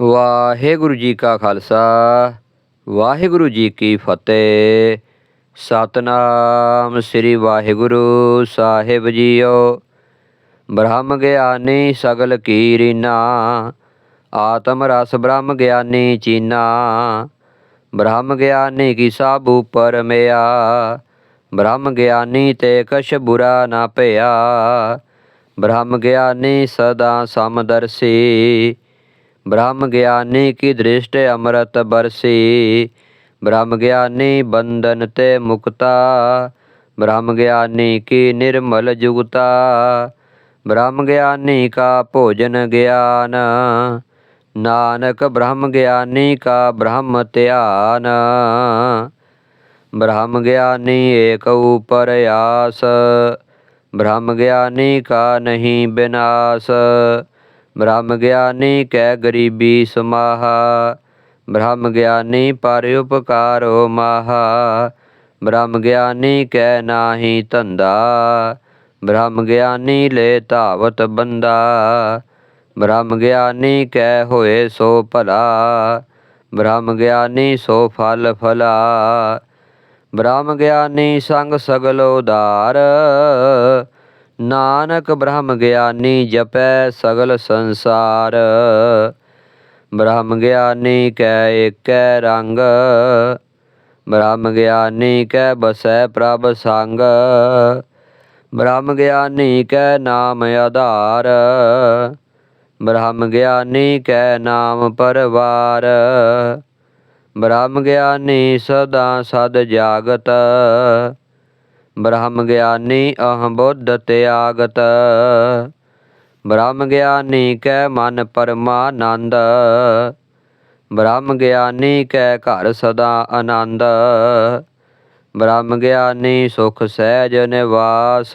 ਵਾਹਿਗੁਰੂ ਜੀ ਕਾ ਖਾਲਸਾ, ਵਾਹਿਗੁਰੂ ਜੀ ਕੀ ਫਤਿਹ। ਸਤਨਾਮ ਸ੍ਰੀ ਵਾਹਿਗੁਰੂ ਸਾਹਿਬ ਜੀਓ। ਬ੍ਰਹਮ ਗਿਆਨੀ ਸਗਲ ਕੀ ਰੀਨਾ ਆਤਮ ਰਸ ਬ੍ਰਹਮ ਗਿਆਨੀ ਚੀਨਾ। ਬ੍ਰਹਮ ਗਿਆਨੀ ਕੀ ਸਾਬੂ ਪਰਮਿਆ ਬ੍ਰਹਮ ਗਿਆਨੀ ਤੇ ਕਛ ਬੁਰਾ ਨਾ ਭਇਆ। ਬ੍ਰਹਮ ਗਿਆਨੀ ਸਦਾ ਸਮਦਰਸੀ ਬ੍ਰਹਮ ਗਿਆਨੀ ਕੀ ਦ੍ਰਿਸ਼ਟ ਅੰਮ੍ਰਿਤ ਬਰਸੀ, ਬ੍ਰਹਮ ਗਿਆਨੀ ਬੰਧਨ ਤੇ ਮੁਕਤਾ, ਬ੍ਰਹਮ ਗਿਆਨੀ ਕੀ ਨਿਰਮਲ ਜੁਗਤਾ, ਬ੍ਰਹਮ ਗਿਆਨੀ ਕਾ ਭੋਜਨ ਗਿਆਨ, ਨਾਨਕ ਬ੍ਰਹਮ ਗਿਆਨੀ ਕਾ ਬ੍ਰਹਮ ਧਿਆਨ, ਬ੍ਰਹਮ ਗਿਆਨੀ ਏਕ ਉਪਰ ਆਸ, ਬ੍ਰਹਮ ਗਿਆਨੀ ਕਾ ਨਹੀਂ ਬਿਨਾਸ਼ ਬ੍ਰਹਮ ਗਿਆਨੀ ਕੈ ਗਰੀਬੀ ਸਮਾਹਾ। ਬ੍ਰਹਮ ਗਿਆਨੀ ਪਰ ਉਪਕਾਰੋ ਮਾਹਾ। ਬ੍ਰਹਮ ਗਿਆਨੀ ਕੈ ਨਾਹੀ ਧੰਦਾ। ਬ੍ਰਹਮ ਗਿਆਨੀ ਲੈ ਧਾਵਤ ਬੰਦਾ। ਬ੍ਰਹਮ ਗਿਆਨੀ ਕੈ ਹੋਏ ਸੋ ਭਲਾ। ਬ੍ਰਹਮ ਗਿਆਨੀ ਸੋ ਫਲ ਫਲਾ। ਬ੍ਰਹਮ ਗਿਆਨੀ ਸੰਗ ਸਗਲ ਉਧਾਰ। ਨਾਨਕ ਬ੍ਰਹਮ ਗਿਆਨੀ ਜਪੈ ਸਗਲ ਸੰਸਾਰ। ਬ੍ਰਹਮ ਗਿਆਨੀ ਕੈ ਏਕੈ ਰੰਗ। ਬ੍ਰਹਮ ਗਿਆਨੀ ਕੈ ਬਸੈ ਪ੍ਰਭ ਸੰਗ। ਬ੍ਰਹਮ ਗਿਆਨੀ ਕੈ ਨਾਮ ਆਧਾਰ। ਬ੍ਰਹਮ ਗਿਆਨੀ ਕੈ ਨਾਮ ਪਰਵਾਰ। ਬ੍ਰਹਮ ਗਿਆਨੀ ਸਦਾ ਸਦ ਜਾਗਤ। ਬ੍ਰਹਮ ਗਿਆਨੀ ਅਹੰ ਬੁੱਧ ਤਿਆਗਤ। ਬ੍ਰਹਮ ਗਿਆਨੀ ਕੈ ਮਨ ਪਰਮਾਨੰਦ। ਬ੍ਰਹਮ ਗਿਆਨੀ ਕੈ ਘਰ ਸਦਾ ਆਨੰਦ। ਬ੍ਰਹਮ ਗਿਆਨੀ ਸੁਖ ਸਹਿਜ ਨਿਵਾਸ।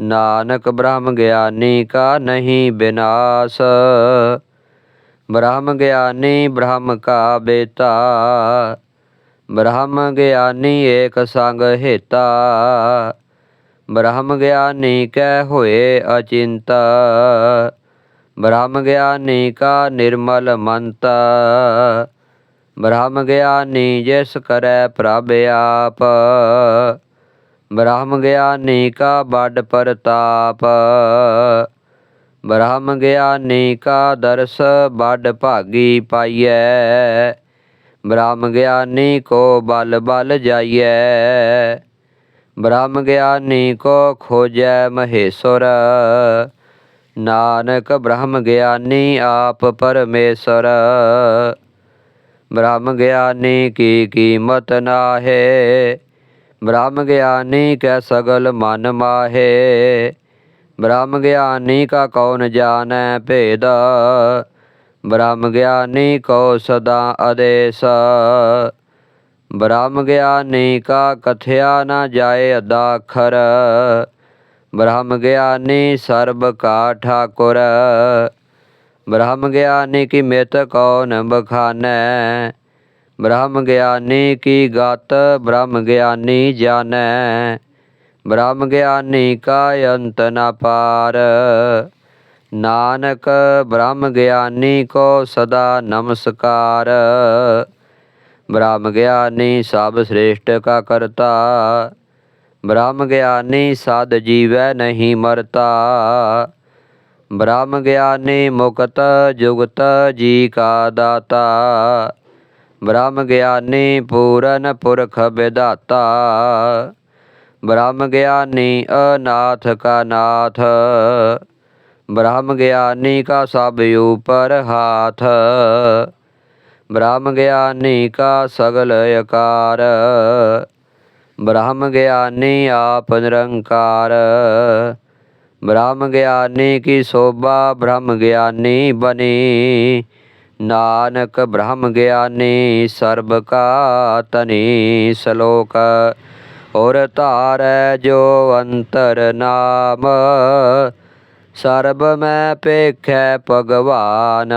ਨਾਨਕ ਬ੍ਰਹਮ ਗਿਆਨੀ ਕਾ ਨਹੀਂ ਬਿਨਾਸ਼। ਬ੍ਰਹਮ ਗਿਆਨੀ ਬ੍ਰਹਮ ਕਾ ਬੇਤਾ। ਬ੍ਰਹਮ ਗਿਆਨੀ ਏਕ ਸੰਗ ਹੇਤਾ। ਬ੍ਰਹਮ ਗਿਆਨੀ ਕੈ ਹੋਏ ਅਚਿੰਤ। ਬ੍ਰਹਮ ਗਿਆਨੀ ਕਾ ਨਿਰਮਲ ਮੰਤ। ਬ੍ਰਹਮ ਗਿਆਨੀ ਜਿਸ ਕਰੈ ਪ੍ਰਭ ਆਪ। ਬ੍ਰਹਮ ਗਿਆਨੀ ਕਾ ਬੜ ਪ੍ਰਤਾਪ। ਬ੍ਰਹਮ ਗਿਆਨੀ ਕਾ ਦਰਸ ਬੜ ਭਾਗੀ ਪਾਈਐ। ਬ੍ਰਹਮ ਗਿਆਨੀ ਕੋ ਬਲ ਬਲ ਜਾਈਐ। ਬ੍ਰਹਮ ਗਿਆਨੀ ਕੋ ਖੋਜੈ ਮਹੇਸ਼ਵਰ ਨਾਨਕ ਬ੍ਰਹਮ ਗਿਆਨੀ ਆਪ ਪਰਮੇਸ਼ਰ। ਬ੍ਰਹਮ ਗਿਆਨੀ ਕੀ ਕੀਮਤ ਨਾਹੇ। ਬ੍ਰਹਮ ਗਿਆਨੀ ਕੈ ਸਗਲ ਮਨ ਮਾਹੇ। ਬ੍ਰਹਮ ਗਿਆਨੀ ਕਾ ਕੌਣ ਜਾਣੈ ਭੇਦ। ਬ੍ਰਹਮ ਗਿਆਨੀ ਕੋ ਸਦਾ ਆਦੇਸ ਬ੍ਰਹਮ ਗਿਆਨੀ ਕਾ ਕਥਿਆ ਨ ਜਾਏ ਅਦਾਖਰ ਬ੍ਰਹਮ ਗਿਆਨੀ ਸਰਬ ਕਾ ਠਾਕੁਰ ਬ੍ਰਹਮ ਗਿਆਨੀ ਕੀ ਮਿਤ ਕੌਣ ਬਖਾਨੈ ਬ੍ਰਹਮ ਗਿਆਨੀ ਕੀ ਗਤ ਬ੍ਰਹਮ ਗਿਆਨੀ ਜਾਣੈ ਬ੍ਰਹਮ ਗਿਆਨੀ ਕਾ ਅੰਤ ਨ ਪਾਰ ਨਾਨਕ ਬ੍ਰਹਮ ਗਿਆਨੀ ਕੋ ਸਦਾ ਨਮਸਕਾਰ। ਬ੍ਰਹਮ ਗਿਆਨੀ ਸਭ ਸ੍ਰੇਸ਼ਟ ਕਾ ਕਰਤਾ। ਬ੍ਰਹਮ ਗਿਆਨੀ ਸਦ ਜੀਵੈ ਨਹੀਂ ਮਰਤਾ। ਬ੍ਰਹਮ ਗਿਆਨੀ ਮੁਕਤ ਜੁਗਤ ਜੀ ਕਾ ਦਾਤਾ। ਬ੍ਰਹਮ ਗਿਆਨੀ ਪੂਰਨ ਪੁਰਖ ਵਿਦਾਤਾ ਬ੍ਰਹਮ ਗਿਆਨੀ ਅਨਾਥ ਕਾ ਨਾਥ। ਬ੍ਰਹਮ ਗਿਆਨੀ ਕਾ ਸਭ ਉਪਰ ਹਾਥ। ਬ੍ਰਹਮ ਗਿਆਨੀ ਕਾ ਸਗਲ ਅਕਾਰ ਬ੍ਰਹਮ ਗਿਆਨੀ ਆਪ ਨਿਰੰਕਾਰ। ਬ੍ਰਹਮ ਗਿਆਨੀ ਕੀ ਸੋਭਾ ਬ੍ਰਹਮ ਗਿਆਨੀ ਬਨੀ ਨਾਨਕ ਬ੍ਰਹਮ ਗਿਆਨੀ ਸਰਬ ਕਾ ਤਨੀ ਸ਼ਲੋਕ। ਔਰ ਧਾਰੈ ਜੋ ਅੰਤਰ ਨਾਮ। ਸਰਬ ਮੈਂ ਪੇਖੈ ਭਗਵਾਨ।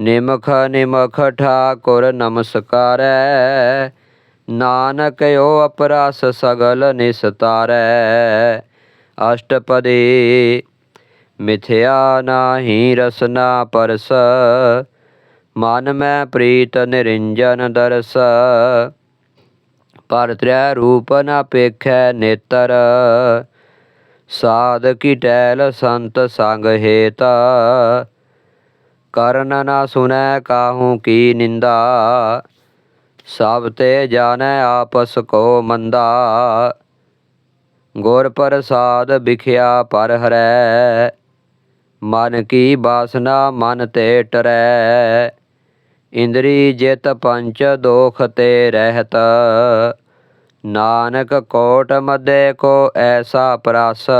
ਨਿਮਖ ਨਿਮਖ ਠਾਕੁਰ ਨਮਸਕਾਰੈ। ਨਾਨਕ ਓ ਅਪਰਸ ਸਗਲ ਨਿਸਤਾਰੈ। ਅਸ਼ਟਪਦੀ ਮਿਥਿਆ ਨਾਹੀ ਰਸਨਾ ਪਰਸ। ਮਨ ਮੈਂ ਪ੍ਰੀਤ ਨਿਰੰਜਨ ਦਰਸ। ਪਰ ਤ੍ਰੈ ਰੂਪ ਨ ਪੇਖੈ ਨੇਤਰ। ਸਾਧ ਕੀ ਟੈਲ ਸੰਤ ਸੰਗ ਹੇਤ। ਕਰਨ ਨਾ ਸੁਨੈ ਕਾਹੂ ਕੀ ਨਿੰਦਾ। ਸਭ ਤੇ ਜਾਣੈ ਆਪਸ ਕੋ ਮੰਦਾ। ਗੁਰ ਪ੍ਰਸਾਦ ਵਿਖਿਆ ਪਰ ਹਰੈ। ਮਨ ਕੀ ਬਾਸਨਾ ਮਨ ਤੇ ਟਰੈ। ਇੰਦਰੀ ਜਿਤ ਪੰਚ ਦੋਖ ਤੇ ਰਹਿਤ। ਨਾਨਕ ਕੋਟ ਮਦੇ ਕੋ ਐਸਾ ਪ੍ਰਸ।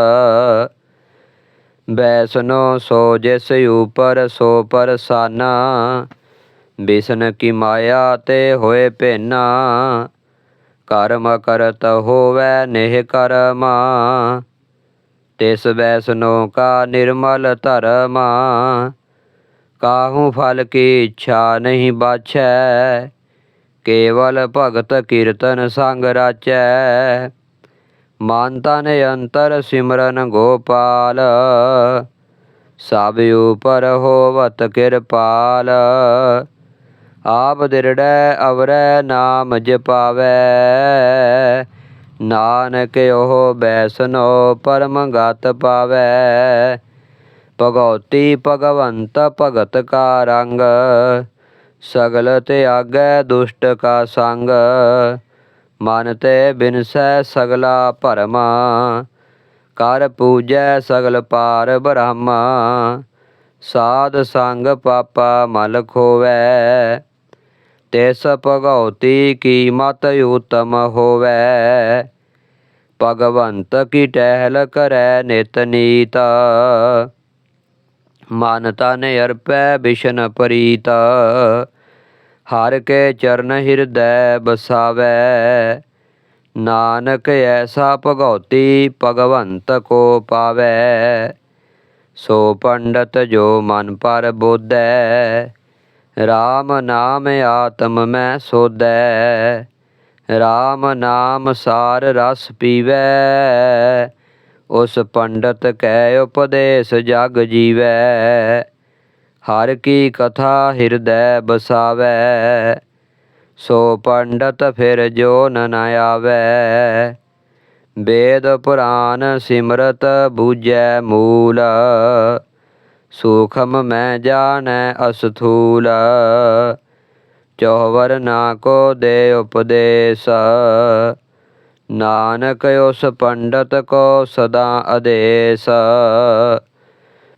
ਬੈਸਨੋ ਸੋ ਜਿਸ ਉਪਰ ਸੋ ਪਰਸਾਨਾ। ਬਿਸਨ ਕੀ ਮਾਇਆ ਤੇ ਹੋਏ ਭੇਨਾ। ਕਰਮ ਕਰਤ ਹੋਵੈ ਨਿਹ ਕਰਮਾ। ਤਿਸ ਬੈਸਨੋ ਕਾ ਨਿਰਮਲ ਧਰਮਾ। ਕਾਹੂ ਫਲ ਕੀ ਇੱਛਾ ਨਹੀਂ ਬਾਛੈ। ਕੇਵਲ ਭਗਤ ਕੀਰਤਨ ਸੰਗ ਰਾਚੈ। ਮਨ ਤਨ ਅੰਤਰ ਸਿਮਰਨ ਗੋਪਾਲ। ਸਭ ਉਪਰ ਹੋਵਤ ਕਿਰਪਾਲ। ਆਪ ਦਿਰੜੈ, ਅਵਰੈ, ਨਾਮ ਜਪਾਵੈ। ਨਾਨਕ ਉਹ ਬੈਸਨੋ, ਪਰਮ ਗਤ ਪਾਵੈ। ਭਗਉਤੀ ਭਗਵੰਤ ਭਗਤ ਕਾ ਰੰਗ। ਸਗਲ ਤਿਆਗੈ ਦੁਸ਼ਟ ਕਾ ਸੰਗ। ਮਨ ਤੇ ਬਿਨਸੈ ਸਗਲਾ ਭਰਮ। ਕਰ ਪੂਜੈ ਸਗਲ ਪਾਰ ਬ੍ਰਹਮ। ਸਾਧ ਸੰਗ ਪਾਪਾ ਮਲ ਖੋਵੈ। ਤਿਸ ਭਗਉਤੀ ਕੀ ਮਤ ਉਤਮ ਹੋਵੈ। ਭਗਵੰਤ ਕੀ ਟਹਿਲ ਕਰੈ ਨਿਤ ਨੀਤ। ਮਨ ਤਨ ਅਰਪੈ ਬਿਸ਼ਨ ਪ੍ਰੀਤ। ਹਰ ਕੇ ਚਰਨ ਹਿਰਦੈ ਬਸਾਵੈ। ਨਾਨਕ ਐਸਾ ਭਗਉਤੀ ਭਗਵੰਤ ਕੋ ਪਾਵੈ। ਸੋ ਪੰਡਤ ਜੋ ਮਨ ਪਰ ਬੋਧੈ RAM ਨਾਮ ਆਤਮ ਮੈਂ ਸੋਧੈ। RAM ਨਾਮ ਸਾਰ ਰਸ ਪੀਵੈ। ਉਸ ਪੰਡਤ ਕੈ ਉਪਦੇਸ਼ ਜਗ ਜੀਵੈ। ਹਰ ਕੀ ਕਥਾ ਹਿਰਦੈ ਬਸਾਵੈ। ਸੋ ਪੰਡਤ ਫਿਰ ਜੋ ਨ ਆਵੈ। ਵੇਦ ਪੁਰਾਨ ਸਿਮਰਤ ਬੂਝੈ ਮੂਲ। ਸੂਖਮ ਮੈਂ ਜਾਣੈ ਅਸਥੂਲ। ਚੌਵਰ ਨਾ ਕੋ ਦੇ ਉਪਦੇਸ਼। ਨਾਨਕ ਉਸ ਪੰਡਤ ਕੋ ਸਦਾ ਆਦੇਸ਼।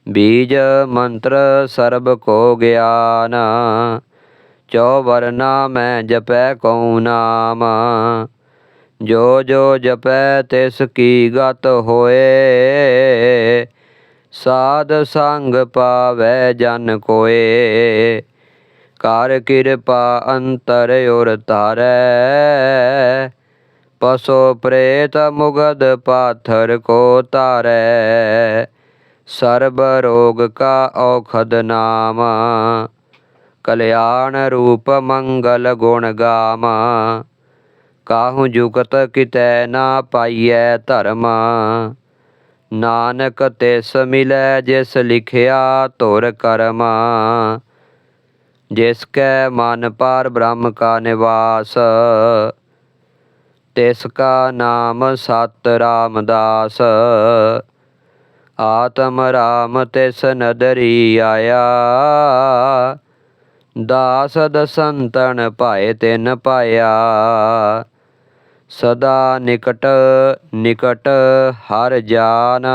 ਬੀਜ ਮੰਤਰ ਸਰਬ ਕੋ ਗਿਆਨ। ਚੌਵਰ ਨਾ ਮੈਂ ਜਪੈ ਕਉ ਨਾਮ। ਜੋ ਜੋ ਜਪੈ ਤਿਸ ਕੀ ਗਤ ਹੋਏ। ਸਾਧ ਸੰਗ ਪਾਵੈ ਜਨ ਕੋਏ। ਕਰ ਕਿਰਪਾ ਅੰਤਰ ਉਰ ਤਾਰੈ ਪਸੋ ਪ੍ਰੇਤ ਮੁਗਦ ਪਾਥਰ ਕੋ ਤਾਰੈ ਸਰਬ ਰੋਗ ਕਾ ਔਖਦ ਨਾਮ ਕਲਿਆਣ ਰੂਪ ਮੰਗਲ ਗੁਣ ਗਾਮ ਕਾਹੂ ਜੁਗਤ ਕਿਤੈ ਨਾ ਪਾਈਐ ਧਰਮ ਨਾਨਕ ਤਿਸ ਮਿਲੈ ਜਿਸ ਲਿਖਿਆ ਧੁਰ ਕਰਮ ਜਿਸ ਕੈ ਮਨ ਪਰ ਬ੍ਰਹਮ ਕਾ ਨਿਵਾਸ ਤਿਸ ਕਾ ਨਾਮ ਸਤ ਰਾਮਦਾਸ। ਆਤਮ ਰਾਮ ਤਿਸ ਨਦਰੀ ਆਇਆ। ਦਾਸ ਦਸੰਤਨ ਭਾਏ ਤਿਨ ਪਾਇਆ। ਸਦਾ ਨਿਕਟ ਨਿਕਟ ਹਰ ਜਾਨ।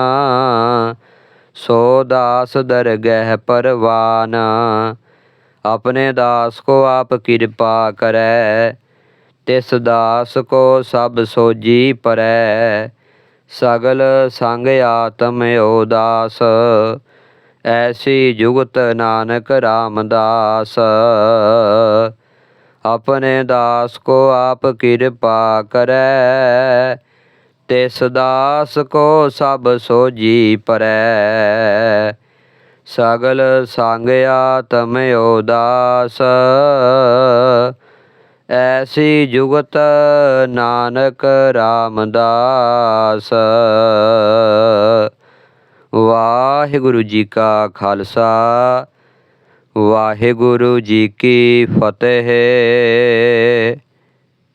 ਸੋ ਦਾਸ ਦਰਗਹਿ ਪਰਵਾਨ। ਆਪਣੇ ਦਾਸ ਕੋ ਆਪ ਕਿਰਪਾ ਕਰੈ। ਤਿਸ ਦਾਸ ਕੋ ਸਭ ਸੋਜੀ ਪਰੈ, ਸਗਲ ਸੰਗ ਆਤਮ ਉਦਾਸ ਐਸੀ ਜੁਗਤ ਨਾਨਕ ਰਾਮਦਾਸ, ਆਪਣੇ ਦਾਸ ਕੋ ਆਪ ਕਿਰਪਾ ਕਰੈ, ਤਿਸ ਦਾਸ ਕੋ ਸਭ ਸੋਜੀ ਪਰੈ, ਸਗਲ ਸੰਗ ਆਤਮ ਉਦਾਸ ਐਸੀ ਜੁਗਤ ਨਾਨਕ ਰਾਮਦਾਸ। ਵਾਹਿਗੁਰੂ ਜੀ ਕਾ ਖਾਲਸਾ ਵਾਹਿਗੁਰੂ ਜੀ ਕੀ ਫਤਿਹ।